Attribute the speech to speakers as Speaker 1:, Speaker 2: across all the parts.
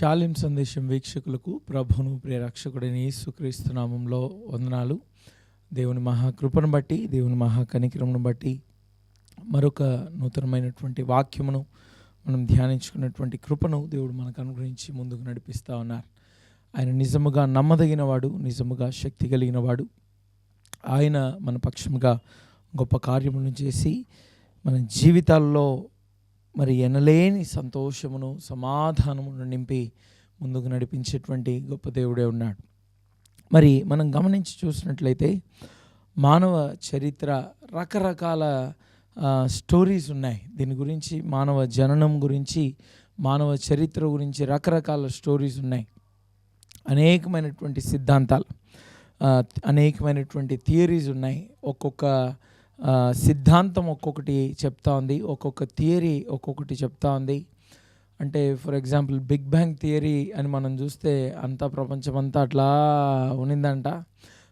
Speaker 1: షాలిం సందేశం వీక్షకులకు ప్రభును ప్రియరక్షకుడైన యేసుక్రీస్తు నామంలో వందనాలు. దేవుని మహాకృపను బట్టి దేవుని మహాకనికరమును బట్టి మరొక నూతనమైనటువంటి వాక్యమును మనం ధ్యానించుకున్నటువంటి కృపను దేవుడు మనకు అనుగ్రహించి ముందుకు నడిపిస్తూ ఉన్నారు. ఆయన నిజముగా నమ్మదగినవాడు నిజముగా శక్తి కలిగినవాడు. ఆయన మన పక్షముగా గొప్ప కార్యములను చేసి మన జీవితాల్లో మరి ఎనలేని సంతోషమును సమాధానమును నింపి ముందుకు నడిపించేటువంటి గొప్ప దేవుడే ఉన్నాడు. మరి మనం గమనించి చూసినట్లయితే మానవ చరిత్ర రకరకాల స్టోరీస్ ఉన్నాయి. దీని గురించి మానవ జననం గురించి మానవ చరిత్ర గురించి రకరకాల స్టోరీస్ ఉన్నాయి. అనేకమైనటువంటి సిద్ధాంతాలు అనేకమైనటువంటి థియరీస్ ఉన్నాయి. ఒక్కొక్క సిద్ధాంతం ఒక్కొక్కటి చెప్తా ఉంది ఒక్కొక్క థియరీ ఒక్కొక్కటి చెప్తా ఉంది. అంటే for example big bang theory అని మనం చూస్తే అంతా ప్రపంచం అంతా అట్లా ఉన్నిందంట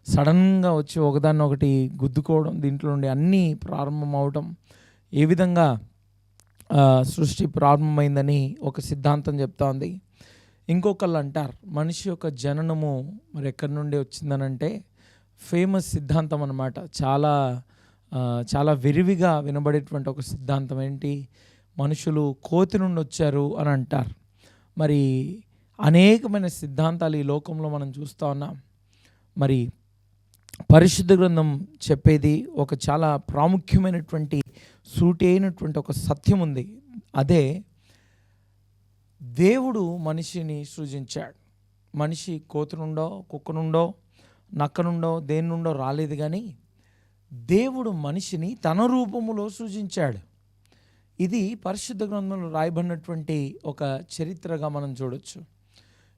Speaker 1: సడన్గా వచ్చి ఒకదాన్ని ఒకటి గుద్దుకోవడం దీంట్లో నుండి అన్నీ ప్రారంభం అవటం ఏ విధంగా సృష్టి ప్రారంభమైందని ఒక సిద్ధాంతం చెప్తా ఉంది. ఇంకొకళ్ళు అంటారు మనిషి యొక్క జననము మరి ఎక్కడి నుండి వచ్చిందనంటే ఫేమస్ సిద్ధాంతం అన్నమాట. చాలా చాలా విరివిగా వినబడేటువంటి ఒక సిద్ధాంతం ఏంటి? మనుషులు కోతి నుండి వచ్చారు అని అంటారు. మరి అనేకమైన సిద్ధాంతాలు ఈ లోకంలో మనం చూస్తూ ఉన్నాం. మరి పరిశుద్ధ గ్రంథం చెప్పేది ఒక చాలా ప్రాముఖ్యమైనటువంటి సూటి అయినటువంటి ఒక సత్యం ఉంది. అదే దేవుడు మనిషిని సృజించాడు. మనిషి కోతి నుండో కుక్క నుండో నక్క నుండో దేని నుండో రాలేదు కానీ దేవుడు మనిషిని తన రూపములో సూచించాడు ఇది పరిశుద్ధ గ్రంథంలో రాయబడినటువంటి ఒక చరిత్రగా మనం చూడొచ్చు.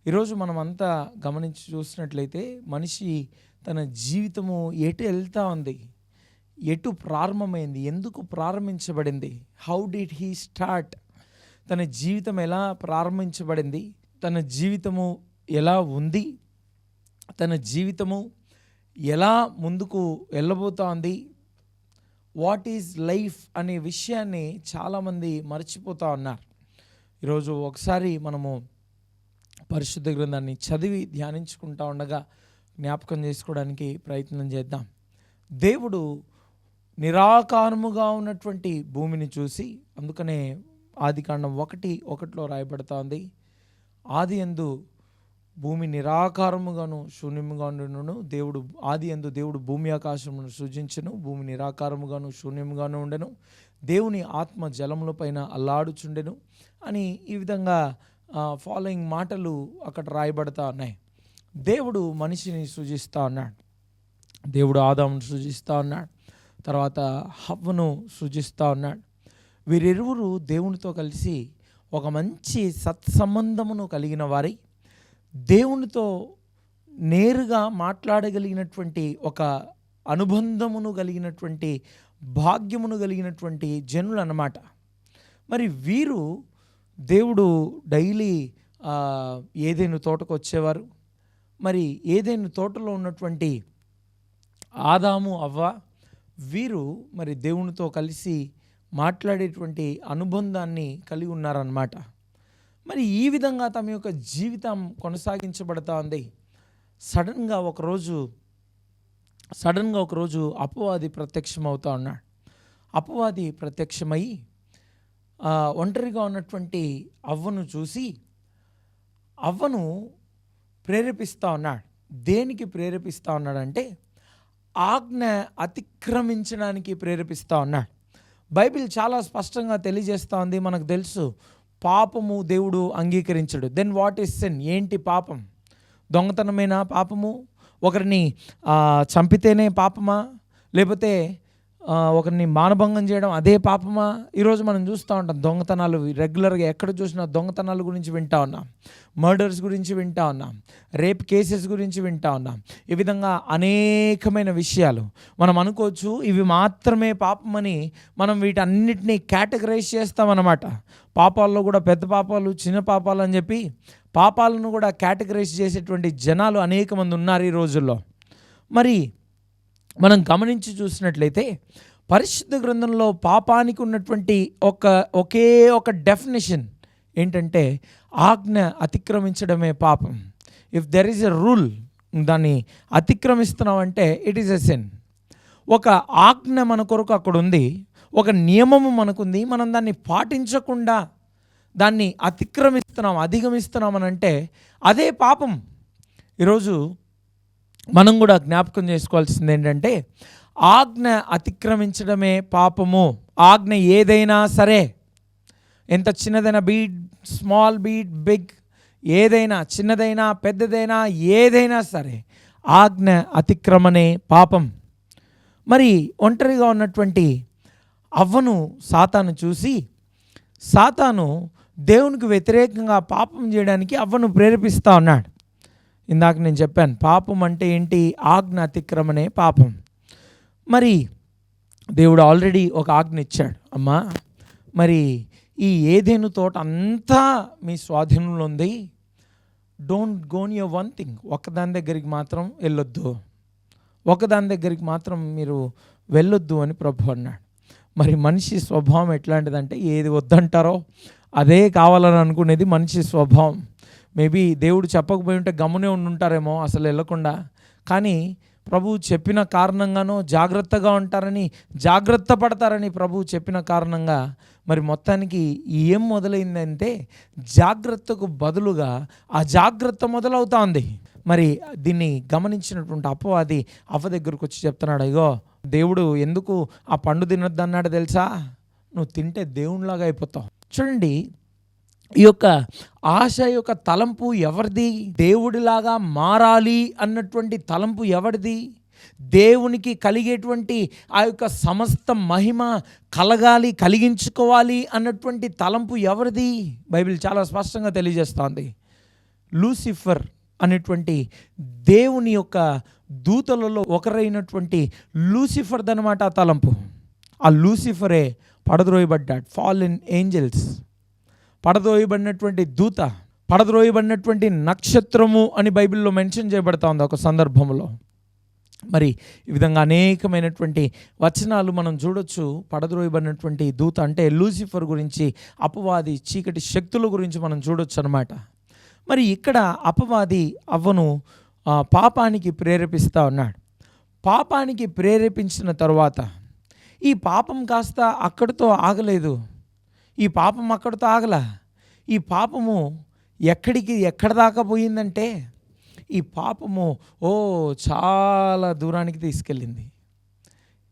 Speaker 1: ఈరోజు మనం అంతా గమనించి చూసినట్లయితే మనిషి తన జీవితము ఎటు వెళ్తా ఉంది? ఎటు ప్రారంభమైంది? ఎందుకు ప్రారంభించబడింది? హౌ డిడ్ హీ స్టార్ట్ తన జీవితం ఎలా ప్రారంభించబడింది? తన జీవితము ఎలా ఉంది? తన జీవితము ఎలా ముందుకు వెళ్ళబోతోంది? వాట్ ఈజ్ లైఫ్ అనే విషయాన్ని చాలామంది మర్చిపోతూ ఉన్నారు. ఈరోజు ఒకసారి మనము పరిశుద్ధ గ్రంథాన్ని చదివి ధ్యానించుకుంటా ఉండగా జ్ఞాపకం చేసుకోవడానికి ప్రయత్నం చేద్దాం. దేవుడు నిరాకారముగా ఉన్నటువంటి భూమిని చూసి అందుకనే ఆదికాండం ఒకటి ఒకటిలో రాయబడుతోంది. ఆది ఎందు భూమి నిరాకారముగాను శూన్యముగాను దేవుడు ఆది ఎందు దేవుడు భూమి ఆకాశమును సృజించను భూమి నిరాకారముగాను శూన్యముగాను ఉండెను. దేవుని ఆత్మ జలముల పైన అల్లాడుచుండెను అని ఈ విధంగా ఫాలోయింగ్ మాటలు అక్కడ రాయబడతా ఉన్నాయి. దేవుడు మనిషిని సృజిస్తూ ఉన్నాడు దేవుడు ఆదామును సృజిస్తూ ఉన్నాడు తర్వాత హవ్వను సృజిస్తూ ఉన్నాడు వీరిరువురు దేవునితో కలిసి ఒక మంచి సత్సంబంధమును కలిగిన వారై దేవునితో నేరుగా మాట్లాడగలిగినటువంటి ఒక అనుబంధమును కలిగినటువంటి భాగ్యమును కలిగినటువంటి జనులు అన్నమాట మరి వీరు దేవుడు డైలీ ఏదైనా తోటకు వచ్చేవారు. మరి ఏదైనా తోటలో ఉన్నటువంటి ఆదాము అవ్వ వీరు మరి దేవునితో కలిసి మాట్లాడేటువంటి అనుబంధాన్ని కలిగి ఉన్నారన్నమాట. మరి ఈ విధంగా తమ యొక్క జీవితం కొనసాగించబడతా ఉంది సడన్గా ఒకరోజు సడన్గా ఒకరోజు అపవాది ప్రత్యక్షమవుతా ఉన్నాడు. అపవాది ప్రత్యక్షమై ఒంటరిగా ఉన్నటువంటి అవ్వను చూసి అవ్వను ప్రేరేపిస్తూ ఉన్నాడు. దేనికి ప్రేరేపిస్తూ ఉన్నాడంటే ఆజ్ఞ అతిక్రమించడానికి ప్రేరేపిస్తూ ఉన్నాడు. బైబిల్ చాలా స్పష్టంగా తెలియజేస్తూ ఉంది మనకు తెలుసు. పాపము దేవుడు అంగీకరించడు. దెన్ వాట్ ఈస్ సిన్ ఏంటి పాపం? దొంగతనమైన పాపము? ఒకరిని చంపితేనే పాపమా? లేకపోతే ఒకరిని మానభంగం చేయడం అదే పాపమా? ఈరోజు మనం చూస్తూ ఉంటాం దొంగతనాలు. రెగ్యులర్గా ఎక్కడ చూసినా దొంగతనాల గురించి వింటా ఉన్నాం. మర్డర్స్ గురించి వింటా ఉన్నాం. రేప్ కేసెస్ గురించి వింటా ఉన్నాం. ఈ విధంగా అనేకమైన విషయాలు. మనం అనుకోవచ్చు ఇవి మాత్రమే పాపమని మనం వీటన్నిటినీ కేటగరైజ్ చేస్తామన్నమాట. పాపాల్లో కూడా పెద్ద పాపాలు చిన్న పాపాలు అని చెప్పి పాపాలను కూడా కేటగరైజ్ చేసేటువంటి జనాలు అనేక మంది ఉన్నారు ఈ రోజుల్లో. మరి మనం గమనించి చూసినట్లయితే పరిశుద్ధ గ్రంథంలో పాపానికి ఉన్నటువంటి ఒక ఒకే ఒక డెఫినేషన్ ఏంటంటే ఆజ్ఞ అతిక్రమించడమే పాపం. If there is a rule దాన్ని అతిక్రమిస్తున్నామంటే ఇట్ ఈస్ ఎ సెన్ ఒక ఆజ్ఞ మన కొరకు అక్కడ ఉంది ఒక నియమము మనకుంది మనం దాన్ని పాటించకుండా దాన్ని అతిక్రమిస్తున్నాం అధిగమిస్తున్నాం అని అంటే అదే పాపం. ఈరోజు మనం కూడా జ్ఞాపకం చేసుకోవాల్సింది ఏంటంటే ఆజ్ఞ అతిక్రమించడమే పాపము. ఆజ్ఞ ఏదైనా సరే ఎంత చిన్నదైనా బీట్ స్మాల్ బీట్ బిగ్ ఏదైనా చిన్నదైనా పెద్దదైనా ఏదైనా సరే ఆజ్ఞ అతిక్రమనే పాపం. మరి ఒంటరిగా ఉన్నటువంటి అవ్వను సాతాను చూసి సాతాను దేవునికి వ్యతిరేకంగా పాపం చేయడానికి అవ్వను ప్రేరేపిస్తా ఉన్నాడు. ఇందాక నేను చెప్పాను పాపం అంటే ఏంటి? ఆజ్ఞ అతిక్రమనే పాపం. మరి దేవుడు ఆల్రెడీ ఒక ఆజ్ఞ ఇచ్చాడు అమ్మా. మరి ఈ ఏదేను తోట అంతా మీ స్వాధీనంలో ఉంది. Don't go near one thing ఒకదాని దగ్గరికి మాత్రం వెళ్ళొద్దు. ఒకదాని దగ్గరికి మాత్రం మీరు వెళ్ళొద్దు అని ప్రభు అన్నాడు. మరి మనిషి స్వభావం ఎట్లాంటిదంటే ఏది వద్దంటారో అదే కావాలని అనుకునేది మనిషి స్వభావం. మేబీ దేవుడు చెప్పకపోయి ఉంటే గమ్మునే ఉండుంటారేమో అసలు వెళ్ళకుండా. కానీ ప్రభువు చెప్పిన కారణంగానో జాగ్రత్తగా ఉంటారని జాగ్రత్త పడతారని ప్రభువు చెప్పిన కారణంగా మరి మొత్తానికి ఏం మొదలైందంటే జాగ్రత్తకు బదులుగా ఆ జాగ్రత్త మొదలవుతోంది. మరి దీన్ని గమనించినటువంటి అపవాది అవ్వ దగ్గరకు వచ్చి చెప్తున్నాడు అయ్యో దేవుడు ఎందుకు ఆ పండు తినొద్దు అన్నాడు తెలుసా? నువ్వు తింటే దేవునిలాగా అయిపోతావు. చూడండి ఈ యొక్క ఆశ యొక్క తలంపు ఎవరిది? దేవుడిలాగా మారాలి అన్నటువంటి తలంపు ఎవరిది? దేవునికి కలిగేటువంటి ఆ యొక్క సమస్త మహిమ కలగాలి కలిగించుకోవాలి అన్నటువంటి తలంపు ఎవరిది? బైబిల్ చాలా స్పష్టంగా తెలియజేస్తోంది. లూసిఫర్ అనేటువంటి దేవుని యొక్క దూతలలో ఒకరైనటువంటి లూసిఫర్ దనమాట ఆ తలంపు. ఆ లూసిఫరే పడద్రోయబడ్డాడు. ఫాల్ ఇన్ ఏంజల్స్ పడదోయబడినటువంటి దూత పడద్రోయబడినటువంటి నక్షత్రము అని బైబిల్లో మెన్షన్ చేయబడతా ఉంది ఒక సందర్భంలో మరి ఈ విధంగా అనేకమైనటువంటి వచనాలు మనం చూడొచ్చు. పడద్రోయబడినటువంటి దూత అంటే లూసిఫర్ గురించి అపవాది చీకటి శక్తుల గురించి మనం చూడొచ్చు అనమాట మరి ఇక్కడ అపవాది అవ్వను పాపానికి ప్రేరేపిస్తూ ఉన్నాడు. పాపానికి ప్రేరేపించిన తర్వాత ఈ పాపం కాస్త అక్కడితో ఆగలేదు. ఈ పాపం అక్కడితో ఆగల. ఈ పాపము ఎక్కడికి ఎక్కడ దాకా పోయిందంటే ఈ పాపము ఓ చాలా దూరానికి తీసుకెళ్ళింది.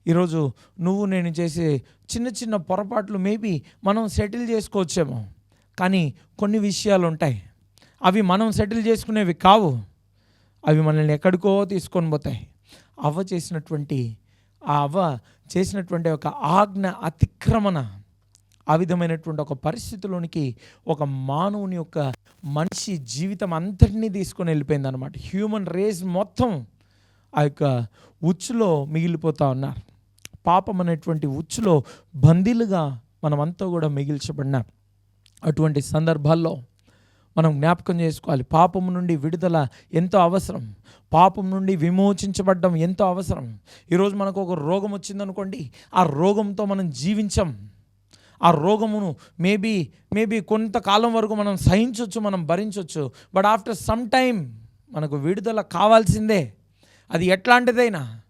Speaker 1: ఈరోజు నువ్వు నేను చేసే చిన్న చిన్న పొరపాట్లు మేబీ మనం సెటిల్ చేసుకోవచ్చేమో. కానీ కొన్ని విషయాలు ఉంటాయి. అవి మనం సెటిల్ చేసుకునేవి కావు. అవి మనల్ని ఎక్కడికో తీసుకొని పోతాయి. అవ్వ చేసినటువంటి ఆ అవ్వ చేసినటువంటి ఒక ఆజ్ఞ అతిక్రమణ. ఆ విధమైనటువంటి ఒక పరిస్థితిలోనికి ఒక మానవుని యొక్క మనిషి జీవితం అంతటినీ తీసుకొని వెళ్ళిపోయింది అనమాట హ్యూమన్ రేస్ మొత్తం ఆ యొక్క ఉచ్చులో మిగిలిపోతా ఉన్నారు. పాపం అనేటువంటి ఉచ్చులో బందీలుగా మనమంతా కూడా మిగిల్చబడినాం. అటువంటి సందర్భాల్లో మనం జ్ఞాపకం చేసుకోవాలి. పాపం నుండి విడుదల ఎంతో అవసరం. పాపం నుండి విమోచించబడడం ఎంతో అవసరం. ఈరోజు మనకు ఒక రోగం వచ్చిందనుకోండి ఆ రోగంతో మనం జీవించం. ఆ రోగమును మేబీ మేబీ కొంతకాలం వరకు మనం సహించవచ్చు మనం భరించవచ్చు బట్ ఆఫ్టర్ సమ్ టైం మనకు విడుదల కావాల్సిందే. అది ఎట్లాంటిదైనా.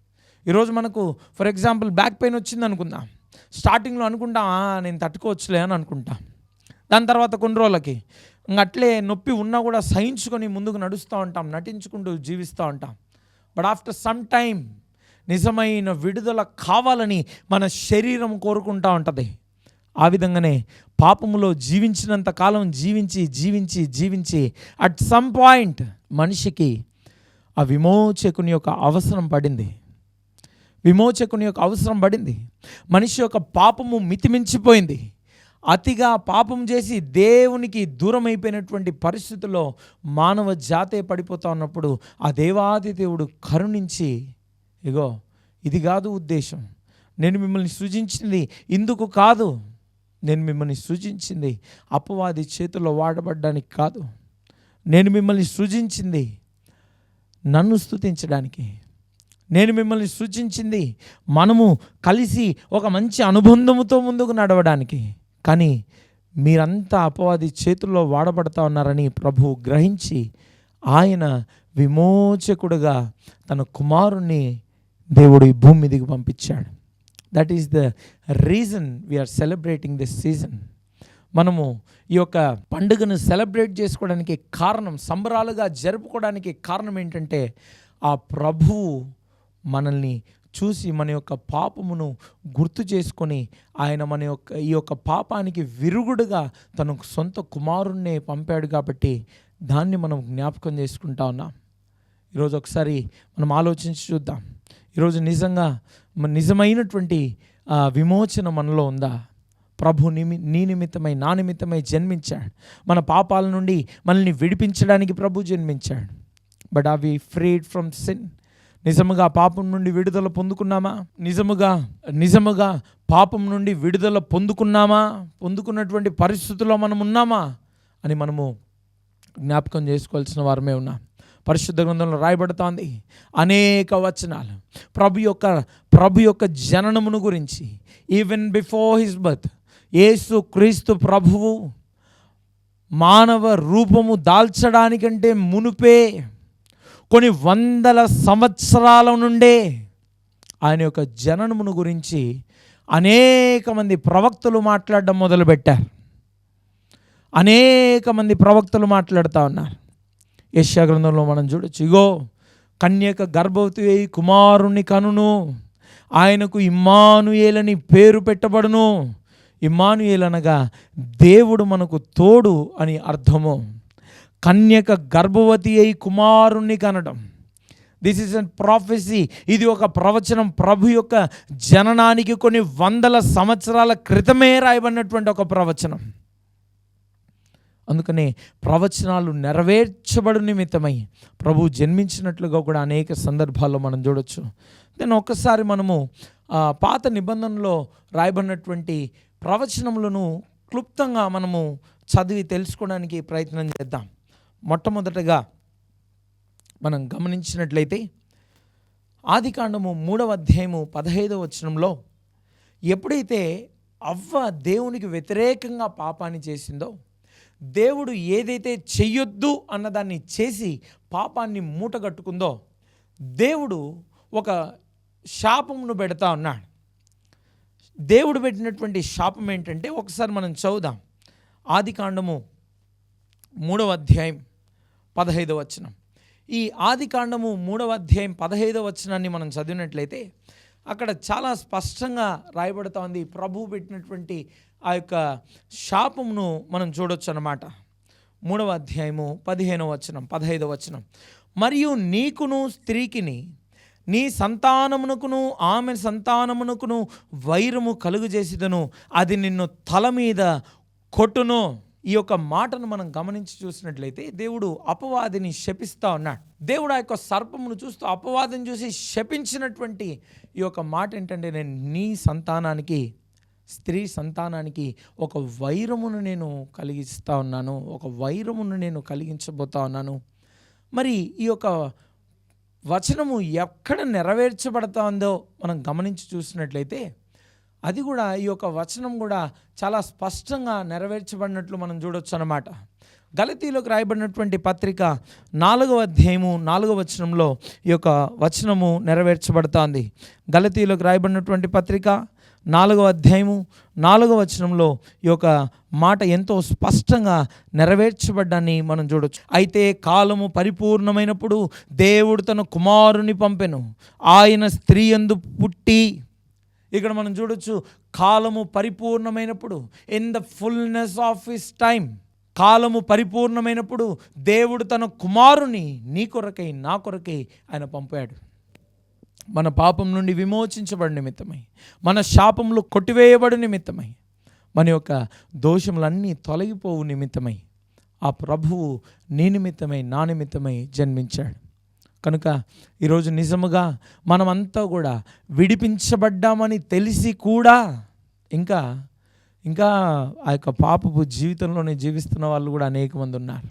Speaker 1: ఈరోజు మనకు ఫర్ ఎగ్జాంపుల్ బ్యాక్ పెయిన్ వచ్చింది అనుకుందాం. స్టార్టింగ్లో అనుకుంటాం నేను తట్టుకోవచ్చులే అని అనుకుంటా. దాని తర్వాత కొన్ని రోజులకి అట్లే నొప్పి ఉన్నా కూడా సహించుకొని ముందుకు నడుస్తూ ఉంటాం నటించుకుంటూ జీవిస్తూ ఉంటాం. బట్ ఆఫ్టర్ సమ్ టైం నిజమైన విడుదల కావాలని మన శరీరం కోరుకుంటా ఉంటుంది. ఆ విధంగానే పాపములో జీవించినంత కాలం జీవించి జీవించి జీవించి అట్ సమ్ పాయింట్ మనిషికి ఆ విమోచకుని యొక్క అవసరం పడింది. విమోచకుని యొక్క అవసరం పడింది. మనిషి యొక్క పాపము మితిమించిపోయింది. అతిగా పాపం చేసి దేవునికి దూరం అయిపోయినటువంటి పరిస్థితుల్లో మానవ జాతే పడిపోతా ఉన్నప్పుడు ఆ దేవాది దేవుడు కరుణించి ఇగో ఇది కాదు ఉద్దేశం. నేను మిమ్మల్ని సృజించింది ఇందుకు కాదు. నేను మిమ్మల్ని సృజించింది అపవాది చేతిలో వాడబడ్డానికి కాదు. నేను మిమ్మల్ని సృజించింది నన్ను స్థుతించడానికి నేను మిమ్మల్ని సృజించింది మనము కలిసి ఒక మంచి అనుబంధముతో ముందుకు నడవడానికి. కానీ మీరంతా అపవాది చేతుల్లో వాడబడతా ఉన్నారని ప్రభు గ్రహించి ఆయన విమోచకుడుగా తన కుమారుణ్ణి దేవుడు ఈ భూమి మీదకి పంపించాడు. That is the reason we're celebrating this season మనము ఈ యొక్క పండుగను సెలబ్రేట్ చేసుకోవడానికి కారణం సంబరాలుగా జరుపుకోవడానికి కారణం ఏంటంటే ఆ ప్రభువు మనల్ని చూసి మన యొక్క పాపమును గుర్తు చేసుకొని ఆయన మన యొక్క ఈ యొక్క పాపానికి విరుగుడుగా తన సొంత కుమారుణ్ణే పంపాడు కాబట్టి దాన్ని మనం జ్ఞాపకం చేసుకుంటా ఉన్నాం. ఈరోజు ఒకసారి మనం ఆలోచించి చూద్దాం. ఈరోజు నిజంగా నిజమైనటువంటి విమోచన మనలో ఉందా? ప్రభు నిమి నీ నిమిత్తమై నా నిమిత్తమై జన్మించాడు. మన పాపాల నుండి మనల్ని విడిపించడానికి ప్రభు జన్మించాడు. But are we freed from sin నిజముగా పాపం నుండి విడుదల పొందుకున్నామా? నిజముగా నిజముగా పాపం నుండి విడుదల పొందుకున్నామా? పొందుకున్నటువంటి పరిస్థితుల్లో మనం ఉన్నామా? అని మనము జ్ఞాపకం చేసుకోవాల్సిన వారమే ఉన్నాం. పరిశుద్ధ గ్రంథంలో రాయబడుతోంది. అనేక వచనాలు. ప్రభు యొక్క ప్రభు యొక్క జననమును గురించి ఈవెన్ బిఫోర్ హిస్ బర్త్ యేసు క్రీస్తు ప్రభువు మానవ రూపము దాల్చడానికంటే మునుపే కొన్ని వందల సంవత్సరాల నుండే ఆయన యొక్క జననమును గురించి అనేక మంది ప్రవక్తలు మాట్లాడడం మొదలుపెట్టారు. అనేక మంది ప్రవక్తలు మాట్లాడుతూ ఉన్నారు. యశ్యా గ్రంథంలో మనం చూడొచ్చు. ఇగో కన్యక గర్భవతి అయి కుమారుణ్ణి కనును. ఆయనకు ఇమ్మానుయేలని పేరు పెట్టబడును. ఇమ్మానుయేల్ అనగా దేవుడు మనకు తోడు అని అర్థము. కన్యక గర్భవతి అయి కుమారుణ్ణి కనడం. దిస్ ఇస్ అన్ ప్రాఫెసీ ఇది ఒక ప్రవచనం. ప్రభు యొక్క జననానికి కొన్ని వందల సంవత్సరాల క్రితమే రాయబడినటువంటి ఒక ప్రవచనం. అందుకనే ప్రవచనాలు నెరవేర్చబడు నిమిత్తమై ప్రభు జన్మించినట్లుగా కూడా అనేక సందర్భాల్లో మనం చూడొచ్చు. దెన్ ఒక్కసారి మనము పాత నిబంధనలో రాయబడినటువంటి ప్రవచనములను క్లుప్తంగా మనము చదివి తెలుసుకోవడానికి ప్రయత్నం చేద్దాం. మొట్టమొదటగా మనం గమనించినట్లయితే ఆదికాండము మూడవ అధ్యాయము పదహైదవ వచనంలో ఎప్పుడైతే అవ్వ దేవునికి వ్యతిరేకంగా పాపాన్ని చేసిందో దేవుడు ఏదైతే చెయ్యొద్దు అన్నదాన్ని చేసి పాపాన్ని మూటగట్టుకుందో దేవుడు ఒక శాపమును పెడతా ఉన్నాడు. దేవుడు పెట్టినటువంటి శాపం ఏంటంటే ఒకసారి మనం చదువుదాం. ఆది కాండము మూడవ అధ్యాయం పదహైదవ వచనం. ఈ ఆది కాండము మూడవ అధ్యాయం పదహైదవ వచనాన్ని మనం చదివినట్లయితే అక్కడ చాలా స్పష్టంగా రాయబడుతోంది. ప్రభువు పెట్టినటువంటి ఆ యొక్క శాపమును మనం చూడొచ్చు అన్నమాట మూడవ అధ్యాయము పదిహేనవ వచనం పదహైదవ వచనం. మరియు నీకును స్త్రీకిని నీ సంతానమునకును ఆమె సంతానమునకును వైరము కలుగజేసిదను అది నిన్ను తల మీద కొట్టును. ఈ యొక్క మాటను మనం గమనించి చూసినట్లయితే దేవుడు అపవాదిని శపిస్తా ఉన్నాడు. దేవుడు ఆ యొక్క సర్పమును చూస్తూ అపవాదిని చూసి శపించినటువంటి ఈ యొక్క మాట ఏంటంటే నేను నీ సంతానానికి స్త్రీ సంతానానికి ఒక వైరమును నేను కలిగిస్తా ఉన్నాను ఒక వైరమును నేను కలిగించబోతా ఉన్నాను. మరి ఈ యొక్క వచనము ఎక్కడ నెరవేర్చబడుతుందో మనం గమనించి చూసినట్లయితే అది కూడా ఈ యొక్క వచనం కూడా చాలా స్పష్టంగా నెరవేర్చబడినట్లు మనం చూడొచ్చు అన్నమాట. గలతీలోకి రాయబడినటువంటి పత్రిక నాలుగవ అధ్యాయము నాలుగవ వచనంలో ఈ యొక్క వచనము నెరవేర్చబడుతోంది. గలతీలోకి రాయబడినటువంటి పత్రిక నాలుగవ అధ్యాయము నాలుగవ వచనంలో ఈ యొక్క మాట ఎంతో స్పష్టంగా నెరవేర్చబడ్డాన్ని మనం చూడొచ్చు. అయితే కాలము పరిపూర్ణమైనప్పుడు దేవుడు తన కుమారుని పంపెను. ఆయన స్త్రీ ఎందు పుట్టి ఇక్కడ మనం చూడొచ్చు కాలము పరిపూర్ణమైనప్పుడు in the fullness of his time కాలము పరిపూర్ణమైనప్పుడు దేవుడు తన కుమారుని నీ కొరకై నా కొరకై ఆయన పంపాడు. మన పాపం నుండి విమోచించబడి నిమిత్తమై మన శాపంలో కొట్టివేయబడి నిమిత్తమై మన యొక్క దోషములన్నీ తొలగిపోవు నిమిత్తమై ఆ ప్రభువు నీ నిమిత్తమై నా నిమిత్తమై జన్మించాడు. కనుక ఈరోజు నిజముగా మనమంతా కూడా విడిపించబడ్డామని తెలిసి కూడా ఇంకా ఇంకా ఆ యొక్క పాపపు జీవితంలోనే జీవిస్తున్న వాళ్ళు కూడా అనేక మంది ఉన్నారు.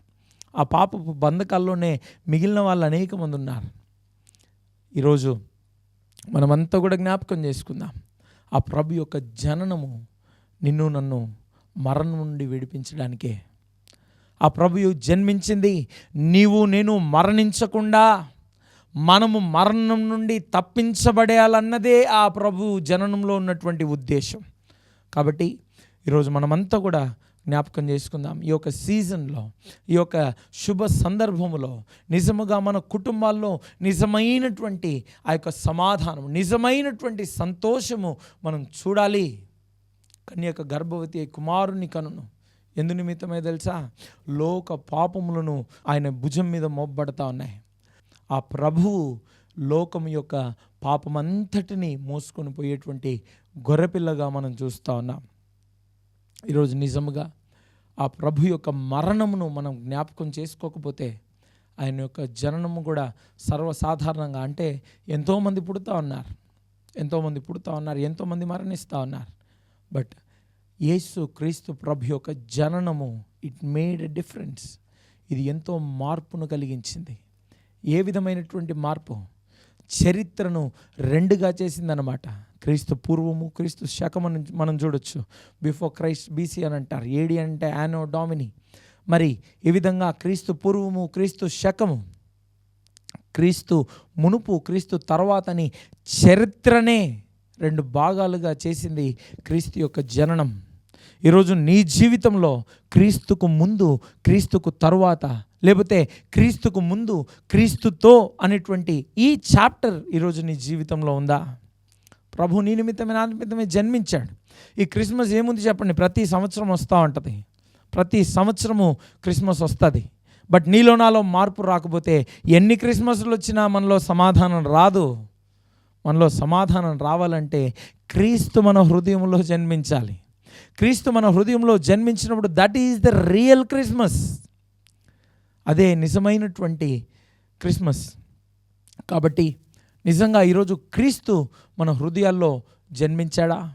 Speaker 1: ఆ పాపపు బంధకాల్లోనే మిగిలిన వాళ్ళు అనేక మంది ఉన్నారు. ఈరోజు మనమంతా కూడా జ్ఞాపకం చేసుకుందాం. ఆ ప్రభు యొక్క జననము నిన్ను నన్ను మరణం నుండి విడిపించడానికే. ఆ ప్రభువు జన్మించింది నీవు నేను మరణించకుండా మనము మరణం నుండి తప్పించబడేయాలన్నదే ఆ ప్రభు జననంలో ఉన్నటువంటి ఉద్దేశం. కాబట్టి ఈరోజు మనమంతా కూడా జ్ఞాపకం చేసుకుందాం. ఈ యొక్క సీజన్లో ఈ యొక్క శుభ సందర్భములో నిజముగా మన కుటుంబాల్లో నిజమైనటువంటి ఆ యొక్క సమాధానం నిజమైనటువంటి సంతోషము మనం చూడాలి. కన్యక గర్భవతి కుమారుని కనును ఎందు నిమిత్తమే తెలుసా? లోక పాపములను ఆయన భుజం మీద మోబ్బడతా ఉన్నాయి. ఆ ప్రభువు లోకం యొక్క పాపమంతటిని మోసుకొని పోయేటువంటి గొర్రెపిల్లగా మనం చూస్తూ ఉన్నాం. ఈరోజు నిజముగా ఆ ప్రభు యొక్క మరణమును మనం జ్ఞాపకం చేసుకోకపోతే ఆయన యొక్క జననము కూడా సర్వసాధారణంగా అంటే ఎంతోమంది పుడుతూ ఉన్నారు. ఎంతోమంది పుడుతూ ఉన్నారు. ఎంతోమంది మరణిస్తూ ఉన్నారు. బట్ యేసు క్రీస్తు ప్రభు యొక్క జననము ఇట్ మేడ్ ఎ డిఫరెన్స్ ఇది ఎంతో మార్పును కలిగించింది. ఏ విధమైనటువంటి మార్పు? చరిత్రను రెండుగా చేసిందనమాట క్రీస్తు పూర్వము క్రీస్తు శకము మనం చూడొచ్చు. బిఫోర్ క్రైస్ట్ బీసీ అని అంటారు. ఏడి అంటే యానో డామిని మరి ఈ విధంగా క్రీస్తు పూర్వము క్రీస్తు శకము క్రీస్తు మునుపు క్రీస్తు తర్వాతని చరిత్రనే రెండు భాగాలుగా చేసింది క్రీస్తు యొక్క జననం. ఈరోజు నీ జీవితంలో క్రీస్తుకు ముందు క్రీస్తుకు తరువాత లేకపోతే క్రీస్తుకు ముందు క్రీస్తుతో అనేటువంటి ఈ చాప్టర్ ఈరోజు నీ జీవితంలో ఉందా? ప్రభు నీ నిమిత్తమే నా నిమిత్తమే జన్మించాడు. ఈ క్రిస్మస్ ఏముంది చెప్పండి? ప్రతి సంవత్సరం వస్తూ ఉంటుంది. ప్రతి సంవత్సరము క్రిస్మస్ వస్తుంది. బట్ నీలో నాలో మార్పు రాకపోతే ఎన్ని క్రిస్మస్లు వచ్చినా మనలో సమాధానం రాదు. మనలో సమాధానం రావాలంటే క్రీస్తు మన హృదయంలో జన్మించాలి. క్రీస్తు మన హృదయంలో జన్మించినప్పుడు that is the real Christmas. అదే నిజమైనటువంటి క్రిస్మస్. కాబట్టి నిజంగా ఈరోజు క్రీస్తు మన హృదయాల్లో జన్మించాడా?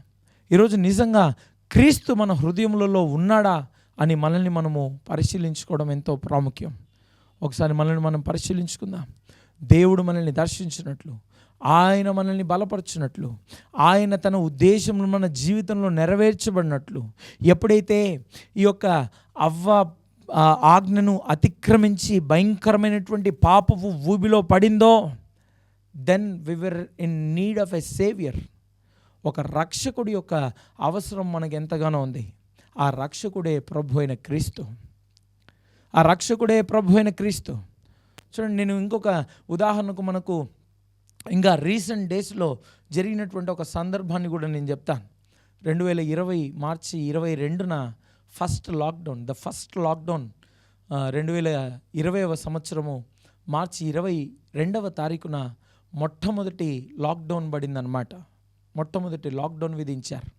Speaker 1: ఈరోజు నిజంగా క్రీస్తు మన హృదయములలో ఉన్నాడా అని మనల్ని మనము పరిశీలించుకోవడం ఎంతో ప్రాముఖ్యం. ఒకసారి మనల్ని మనం పరిశీలించుకుందాం. దేవుడు మనల్ని దర్శించినట్లు ఆయన మనల్ని బలపరచినట్లు ఆయన తన ఉద్దేశం మన జీవితంలో నెరవేర్చబడినట్లు ఎప్పుడైతే ఈ యొక్క అవ్వ ఆజ్ఞను అతిక్రమించి భయంకరమైనటువంటి పాపపు ఊబిలో పడిందో then we are in need of a saviour ఒక రక్షకుడి యొక్క అవసరం మనకు ఎంతగానో ఉంది. ఆ రక్షకుడే ప్రభు అయిన క్రీస్తు. ఆ రక్షకుడే ప్రభు అయిన క్రీస్తు. చూడండి నేను ఇంకొక ఉదాహరణకు మనకు ఇంకా రీసెంట్ డేస్లో జరిగినటువంటి ఒక సందర్భాన్ని కూడా నేను చెప్తాను. రెండు వేల ఇరవై మార్చి ఇరవై రెండున first lockdown the first lockdown రెండు వేల ఇరవైవ సంవత్సరము మార్చి ఇరవై రెండవ తారీఖున మొట్టమొదటి లాక్డౌన్ పడిందనమాట మొట్టమొదటి లాక్డౌన్ విధించారు.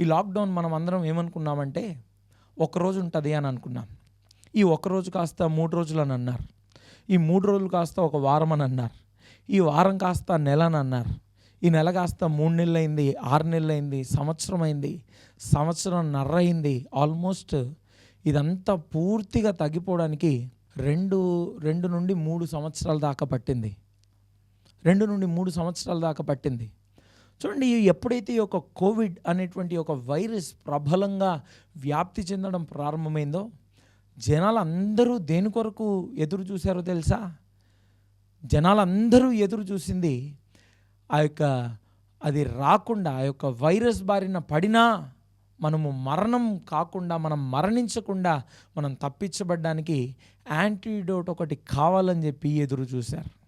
Speaker 1: ఈ లాక్డౌన్ మనం అందరం ఏమనుకున్నామంటే ఒకరోజు ఉంటుంది అని అనుకున్నాం. ఈ ఒకరోజు కాస్త మూడు రోజులు అని అన్నారు. ఈ మూడు రోజులు కాస్త ఒక వారం అని అన్నారు. ఈ వారం కాస్త నెల అని అన్నారు. ఈ నెల కాస్త మూడు నెలలు అయింది ఆరు నెలలు అయింది సంవత్సరం అయింది సంవత్సరం నర్ర అయింది ఆల్మోస్ట్ ఇదంతా పూర్తిగా తగ్గిపోవడానికి రెండు రెండు నుండి మూడు సంవత్సరాల దాకా పట్టింది. రెండు నుండి మూడు సంవత్సరాల దాకా పట్టింది. చూడండి ఎప్పుడైతే ఈ యొక్క కోవిడ్ అనేటువంటి ఒక వైరస్ ప్రబలంగా వ్యాప్తి చెందడం ప్రారంభమైందో జనాలు అందరూ దేని కొరకు ఎదురు చూశారో తెలుసా? జనాలందరూ ఎదురు చూసింది ఆ యొక్క అది రాకుండా ఆ యొక్క వైరస్ బారిన పడినా మనము మరణం కాకుండా మనం మరణించకుండా మనం తప్పించబడ్డానికి యాంటీడోట్ ఒకటి కావాలని చెప్పి ఎదురు చూశారు.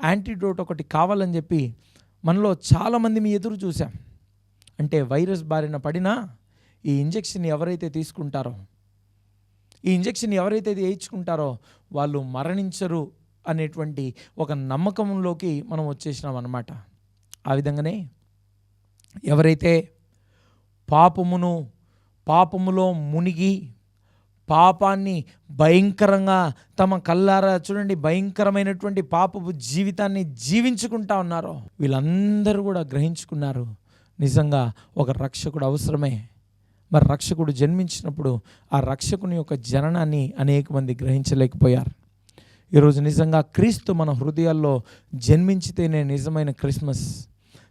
Speaker 1: యాంటీడోట్ ఒకటి కావాలని చెప్పి మనలో చాలామంది మీ ఎదురు చూసాం అంటే వైరస్ బారిన పడినా ఈ ఇంజెక్షన్ ఎవరైతే తీసుకుంటారో ఈ ఇంజెక్షన్ ఎవరైతే వేయించుకుంటారో వాళ్ళు మరణించరు అనేటువంటి ఒక నమ్మకంలోకి మనం వచ్చేసినాం అన్నమాట ఆ విధంగానే ఎవరైతే పాపమును పాపములో మునిగి పాపాన్ని భయంకరంగా తమ కల్లారా చూడండి భయంకరమైనటువంటి పాపపు జీవితాన్ని జీవించుకుంటా ఉన్నారో. వీళ్ళందరూ కూడా గ్రహించుకున్నారు నిజంగా ఒక రక్షకుడు అవసరమే. మరి రక్షకుడు జన్మించినప్పుడు ఆ రక్షకుని యొక్క జననాన్ని అనేక మంది గ్రహించలేకపోయారు. ఈరోజు నిజంగా క్రీస్తు మన హృదయాల్లో జన్మించితేనే నిజమైన క్రిస్మస్.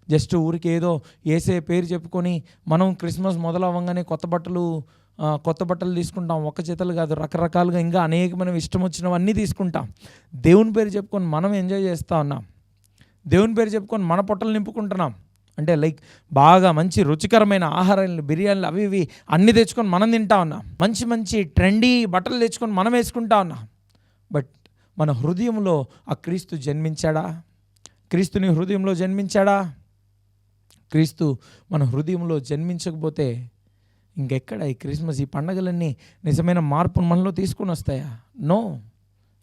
Speaker 1: జస్ట్ ఊరికి ఏదో ఏసే పేరు చెప్పుకొని మనం క్రిస్మస్ మొదలవ్వగానే కొత్త బట్టలు కొత్త బట్టలు తీసుకుంటాం ఒక్క చేతలు కాదు రకరకాలుగా ఇంకా అనేకమైన ఇష్టం వచ్చినవన్నీ తీసుకుంటాం. దేవుని పేరు చెప్పుకొని మనం ఎంజాయ్ చేస్తూ ఉన్నాం. దేవుని పేరు చెప్పుకొని మన పొట్టలు నింపుకుంటున్నాం. అంటే లైక్ బాగా మంచి రుచికరమైన ఆహారాలు బిర్యానీలు అవి ఇవి అన్నీ తెచ్చుకొని మనం తింటా ఉన్నాం. మంచి మంచి ట్రెండీ బట్టలు తెచ్చుకొని మనం వేసుకుంటా ఉన్నాం. బట్ మన హృదయంలో ఆ క్రీస్తు జన్మించాడా? క్రీస్తుని హృదయంలో జన్మించాడా? క్రీస్తు మన హృదయంలో జన్మించకపోతే ఇంకెక్కడ ఈ క్రిస్మస్ ఈ పండగలన్నీ నిజమైన మార్పును మనలో తీసుకొని వస్తాయా? నో.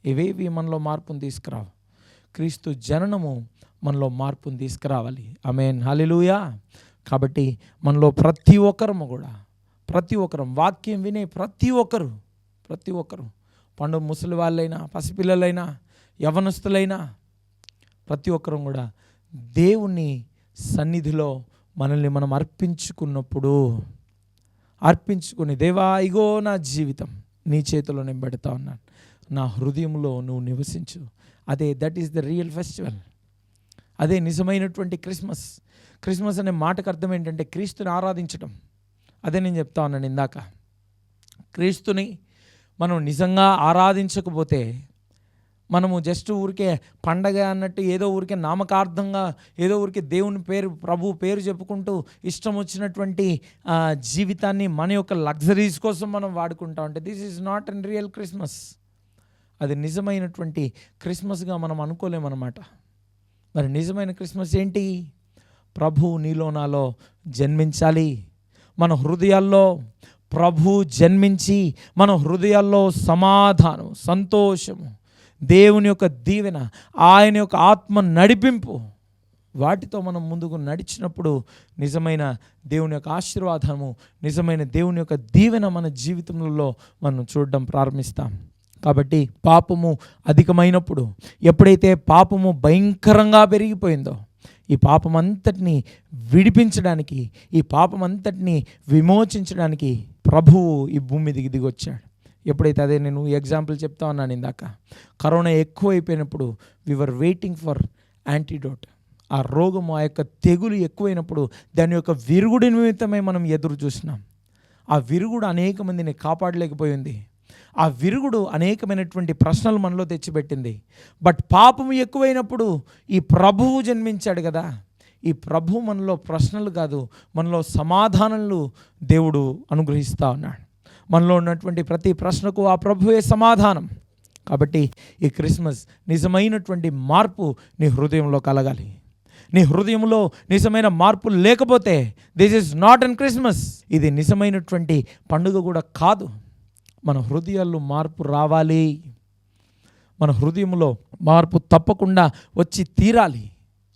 Speaker 1: ఇవేవి మనలో మార్పును తీసుకురావు? క్రీస్తు జననము మనలో మార్పును తీసుకురావాలి. ఆమెన్. హల్లెలూయా. కాబట్టి మనలో ప్రతి ఒక్కరము కూడా ప్రతి ఒక్కరం వాక్యం వినే ప్రతి ఒక్కరు ప్రతి ఒక్కరు పండు ముసలి వాళ్ళైనా పసిపిల్లలైనా యవనస్తులైనా ప్రతి ఒక్కరం కూడా దేవుని సన్నిధిలో మనల్ని మనం అర్పించుకున్నప్పుడు అర్పించుకుని దేవా ఇగో నా జీవితం నీ చేతిలో నేను పెడతా ఉన్నాను. నా హృదయంలో నువ్వు నివసించు. అదే that is the real festival అదే నిజమైనటువంటి క్రిస్మస్. క్రిస్మస్ అనే మాటకు అర్థం ఏంటంటే క్రీస్తుని ఆరాధించటం. అదే నేను చెప్తా ఉన్నాను ఇందాక. క్రీస్తుని మనం నిజంగా ఆరాధించకపోతే మనము జస్ట్ ఊరికే పండగ అన్నట్టు ఏదో ఊరికే నామకార్థంగా ఏదో ఊరికే దేవుని పేరు ప్రభు పేరు చెప్పుకుంటూ ఇష్టం వచ్చినటువంటి జీవితాన్ని మన యొక్క లగ్జరీస్ కోసం మనం వాడుకుంటా ఉంటే this is not an real Christmas అది నిజమైనటువంటి క్రిస్మస్గా మనం అనుకోలేమన్నమాట. మరి నిజమైన క్రిస్మస్ ఏంటి? ప్రభు నీలో నాలో జన్మించాలి. మన హృదయాల్లో ప్రభు జన్మించి మన హృదయాల్లో సమాధానం సంతోషము. దేవుని యొక్క దీవెన ఆయన యొక్క ఆత్మ నడిపింపు. వాటితో మనం ముందుకు నడిచినప్పుడు నిజమైన దేవుని యొక్క ఆశీర్వాదము నిజమైన దేవుని యొక్క దీవెన మన జీవితంలో మనం చూడడం ప్రారంభిస్తాం. కాబట్టి పాపము అధికమైనప్పుడు ఎప్పుడైతే పాపము భయంకరంగా పెరిగిపోయిందో ఈ పాపం అంతటిని విడిపించడానికి ఈ పాపం అంతటిని విమోచించడానికి ప్రభువు ఈ భూమి దిగి దిగొచ్చాడు. ఎప్పుడైతే అదే నేను ఎగ్జాంపుల్ చెప్తా ఉన్నాను ఇందాక. కరోనా ఎక్కువ అయిపోయినప్పుడు వివర్ వెయిటింగ్ ఫర్ యాంటీడోట్ ఆ రోగం ఆ యొక్క తెగులు ఎక్కువైనప్పుడు దాని యొక్క విరుగుడి నిమిత్తమై మనం ఎదురు చూసినాం. ఆ విరుగుడు అనేక మందిని కాపాడలేకపోయింది. ఆ విరుగుడు అనేకమైనటువంటి ప్రశ్నలు మనలో తెచ్చిపెట్టింది. బట్ పాపం ఎక్కువైనప్పుడు ఈ ప్రభువు జన్మించాడు కదా. ఈ ప్రభు మనలో ప్రశ్నలు కాదు మనలో సమాధానాలు దేవుడు అనుగ్రహిస్తూ ఉన్నాడు. మనలో ఉన్నటువంటి ప్రతి ప్రశ్నకు ఆ ప్రభువే సమాధానం. కాబట్టి ఈ క్రిస్మస్ నిజమైనటువంటి మార్పు నీ హృదయంలో కలగాలి. నీ హృదయంలో నిజమైన మార్పు లేకపోతే this is not an Christmas. ఇది నిజమైనటువంటి పండుగ కూడా కాదు. మన హృదయాల్లో మార్పు రావాలి. మన హృదయంలో మార్పు తప్పకుండా వచ్చి తీరాలి.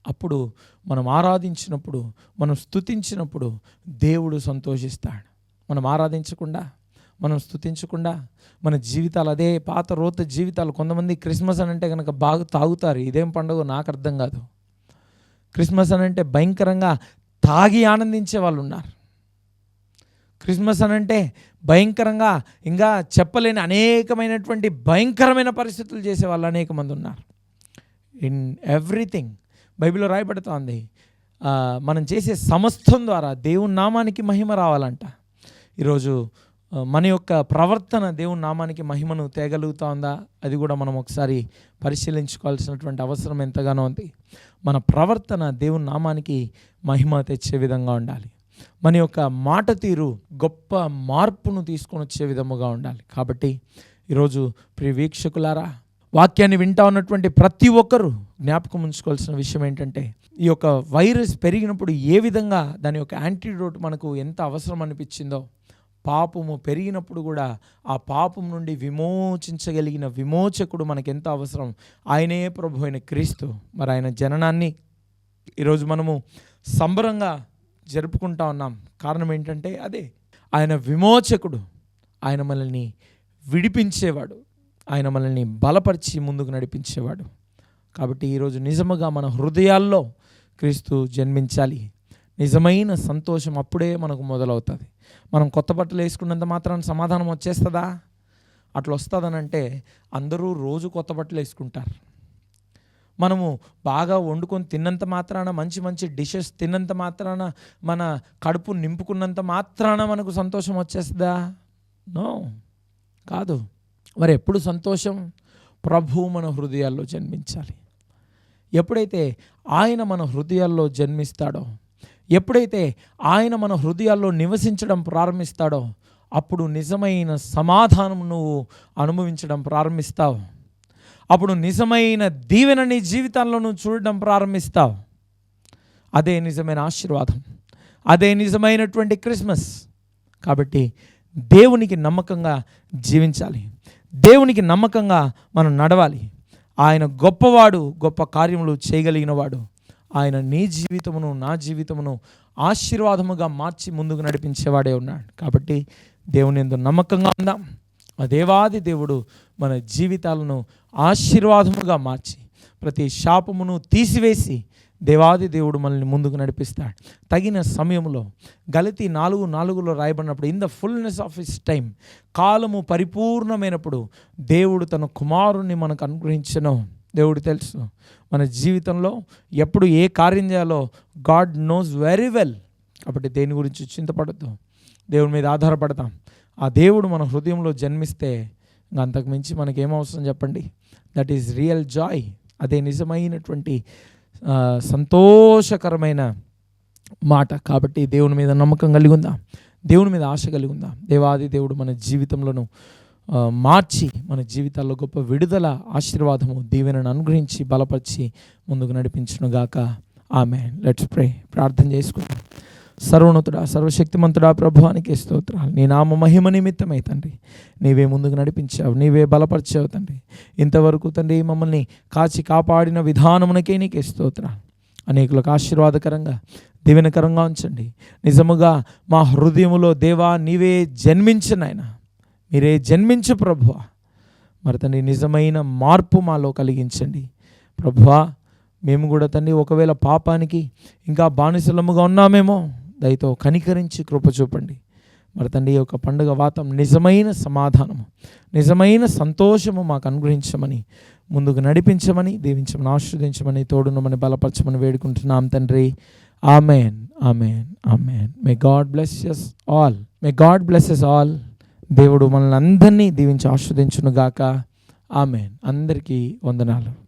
Speaker 1: అప్పుడు మనం ఆరాధించినప్పుడు మనం స్తుతించినప్పుడు దేవుడు సంతోషిస్తాడు. మనం ఆరాధించకుండా మనం స్తుతించకుండా మన జీవితాలు అదే పాత రోత జీవితాలు కొంతమంది క్రిస్మస్ అని అంటే కనుక బాగా తాగుతారు. ఇదేం పండుగ నాకు అర్థం కాదు. క్రిస్మస్ అని అంటే భయంకరంగా తాగి ఆనందించే వాళ్ళు ఉన్నారు. క్రిస్మస్ అని అంటే భయంకరంగా ఇంకా చెప్పలేని అనేకమైనటువంటి భయంకరమైన పరిస్థితులు చేసే వాళ్ళు అనేక మంది ఉన్నారు. ఇన్ ఎవ్రీథింగ్ బైబిల్లో రాయబడుతోంది. మనం చేసే సమస్తం ద్వారా దేవుని నామానికి మహిమ రావాలంట. ఈరోజు మన యొక్క ప్రవర్తన దేవుని నామానికి మహిమను తేగలుగుతా ఉందా? అది కూడా మనం ఒకసారి పరిశీలించుకోవాల్సినటువంటి అవసరం ఎంతగానో ఉంది. మన ప్రవర్తన దేవుని నామానికి మహిమ తెచ్చే విధంగా ఉండాలి. మన యొక్క మాట తీరు గొప్ప మార్పును తీసుకొని వచ్చే విధముగా ఉండాలి. కాబట్టి ఈరోజు ప్రియ వీక్షకులారా వాక్యాన్ని వింటా ఉన్నటువంటి ప్రతి ఒక్కరూ జ్ఞాపకం ఉంచుకోవాల్సిన విషయం ఏంటంటే ఈ యొక్క వైరస్ పెరిగినప్పుడు ఏ విధంగా దాని యొక్క యాంటీడోట్ మనకు ఎంత అవసరం అనిపించిందో పాపము పెరిగినప్పుడు కూడా ఆ పాపం నుండి విమోచించగలిగిన విమోచకుడు మనకెంత ఎంత అవసరం? ఆయనే ప్రభు అయిన క్రీస్తు. మరి ఆయన జననాన్ని ఈరోజు మనము సంబరంగా జరుపుకుంటా ఉన్నాం. కారణం ఏంటంటే అదే ఆయన విమోచకుడు. ఆయన మనల్ని విడిపించేవాడు. ఆయన మనల్ని బలపరిచి ముందుకు నడిపించేవాడు. కాబట్టి ఈరోజు నిజముగా మన హృదయాల్లో క్రీస్తు జన్మించాలి. నిజమైన సంతోషం అప్పుడే మనకు మొదలవుతుంది. మనం కొత్త బట్టలు వేసుకున్నంత మాత్రాన సమాధానం వచ్చేస్తుందా? అట్లా వస్తుందనంటే అందరూ రోజు కొత్త బట్టలు వేసుకుంటారు. మనము బాగా వండుకొని తిన్నంత మాత్రాన మంచి మంచి డిషెస్ తిన్నంత మాత్రాన మన కడుపు నింపుకున్నంత మాత్రాన మనకు సంతోషం వచ్చేస్తుందా? నో. కాదు. మరి ఎప్పుడు సంతోషం? ప్రభు మన హృదయాల్లో జన్మించాలి. ఎప్పుడైతే ఆయన మన హృదయాల్లో జన్మిస్తాడో ఎప్పుడైతే ఆయన మన హృదయాల్లో నివసించడం ప్రారంభిస్తాడో అప్పుడు నిజమైన సమాధానం నువ్వు అనుభవించడం ప్రారంభిస్తావు. అప్పుడు నిజమైన దీవెన నీ జీవితాల్లో నువ్వు చూడడం ప్రారంభిస్తావు. అదే నిజమైన ఆశీర్వాదం. అదే నిజమైనటువంటి క్రిస్మస్. కాబట్టి దేవునికి నమ్మకంగా జీవించాలి. దేవునికి నమ్మకంగా మనం నడవాలి. ఆయన గొప్పవాడు గొప్ప కార్యములు చేయగలిగినవాడు. ఆయన నీ జీవితమును నా జీవితమును ఆశీర్వాదముగా మార్చి ముందుకు నడిపించేవాడే ఉన్నాడు. కాబట్టి దేవుని ఎందు నమ్మకంగా ఉందాం. ఆ దేవాది దేవుడు మన జీవితాలను ఆశీర్వాదముగా మార్చి ప్రతి శాపమును తీసివేసి దేవాది దేవుడు మనల్ని ముందుకు నడిపిస్తాడు. తగిన సమయంలో గలతి నాలుగు నాలుగులో రాయబడినప్పుడు in the fullness of his time కాలము పరిపూర్ణమైనప్పుడు దేవుడు తన కుమారుణ్ణి మనకు అనుగ్రహించను. దేవుడు తెలుసు. మన జీవితంలో ఎప్పుడు ఏ కార్యం చేయాలో గాడ్ నోస్ వెరీ వెల్. కాబట్టి దేని గురించి చింతపడద్దు. దేవుడి మీద ఆధారపడతాం. ఆ దేవుడు మన హృదయంలో జన్మిస్తే ఇంకా అంతకు మించి మనకి ఏం అవసరం చెప్పండి. That is real joy. అదే నిజమైనటువంటి సంతోషకరమైన మాట. కాబట్టి దేవుని మీద నమ్మకం కలిగి ఉందా. దేవుని మీద ఆశ కలిగి ఉందా. దేవాది దేవుడు మన జీవితంలోనూ మార్చి మన జీవితాల్లో గొప్ప విడుదల ఆశీర్వాదము దీవెనను అనుగ్రహించి బలపరిచి ముందుకు నడిపించునుగాక ఆమె లెట్స్ ప్రే ప్రార్థన చేసుకుందాం. సర్వోన్నతుడా సర్వశక్తిమంతుడా ప్రభువానికి స్తోత్రాలు. నీ నామ మహిమ నిమిత్తమై తండ్రి. నీవే ముందుకు నడిపించావు నీవే బలపరిచావు తండ్రి. ఇంతవరకు తండ్రి మమ్మల్ని కాచి కాపాడిన విధానమునకే నీకే స్తోత్రాలు. అనేకులకు ఆశీర్వాదకరంగా దీవెనకరంగా ఉంచండి. నిజముగా మా హృదయములో దేవా నీవే జన్మించిన ఆయన మీరే జన్మించు ప్రభు మరి తండ్రి నిజమైన మార్పు మాలో కలిగించండి. ప్రభువా మేము కూడా తండ్రి ఒకవేళ పాపానికి ఇంకా బానిసలముగా ఉన్నామేమో దయతో కనికరించి కృప చూపండి. మరి తండ్రి ఈ యొక్క పండుగ వాతం నిజమైన సమాధానము నిజమైన సంతోషము మాకు అనుగ్రహించమని ముందుకు నడిపించమని దీవించమని ఆశ్రదించమని తోడునమని బలపరచమని వేడుకుంటున్నాం తండ్రి. Amen amen amen. May God blesses all may God blesses all దేవుడు మనల్ని అందరినీ దీవించి ఆస్వాదించును గాక ఆమె అందరికీ వందనాలు.